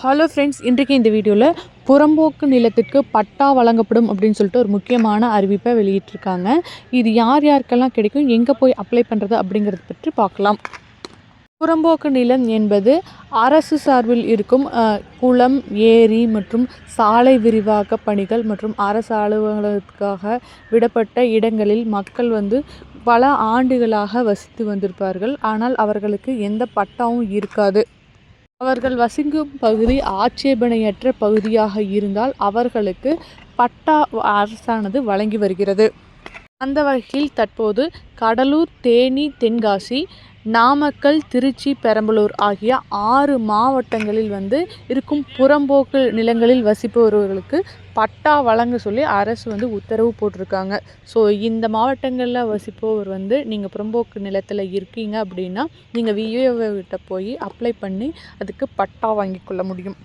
Hello friends இன்றைக்கு இந்த வீடியோவில் புறம்போக்கு நிலத்திற்கு பட்டா வழங்கப்படும் அப்படின்னு சொல்லிட்டு ஒரு முக்கியமான அறிவிப்பை வெளியிட்டிருக்காங்க. இது யார் யாருக்கெல்லாம் கிடைக்கும் எங்கே போய் அப்ளை பண்ணுறது அப்படிங்கிறத பற்றி பார்க்கலாம். புறம்போக்கு நிலம் என்பது அரசு சார்பில் இருக்கும் குளம் ஏரி மற்றும் சாலை விரிவாக்க பணிகள் மற்றும் அரசு அலுவலகத்துக்காக விடப்பட்ட இடங்களில் மக்கள் வந்து பல ஆண்டுகளாக வசித்து வந்திருப்பார்கள். ஆனால் அவர்களுக்கு எந்த பட்டாவும் இருக்காது. அவர்கள் வசிக்கும் பகுதி ஆட்சேபணையற்ற பகுதியாக இருந்தால் அவர்களுக்கு பட்டா அரசானது வழங்கி வருகிறது. அந்த வகையில் தற்போது கடலூர் தேனி தென்காசி நாமக்கல் திருச்சி பெரம்பலூர் ஆகிய ஆறு மாவட்டங்களில் வந்து இருக்கும் புறம்போக்கு நிலங்களில் வசிப்பவர்களுக்கு பட்டா வழங்க சொல்லி அரசு வந்து உத்தரவு போட்டிருக்காங்க. ஸோ இந்த மாவட்டங்களில் வசிப்பவர் வந்து நீங்கள் புறம்போக்கு நிலத்தில் இருக்கீங்க அப்படின்னா நீங்கள் விஏஓ கிட்ட போய் அப்ளை பண்ணி அதுக்கு பட்டா வாங்கி கொள்ள முடியும்.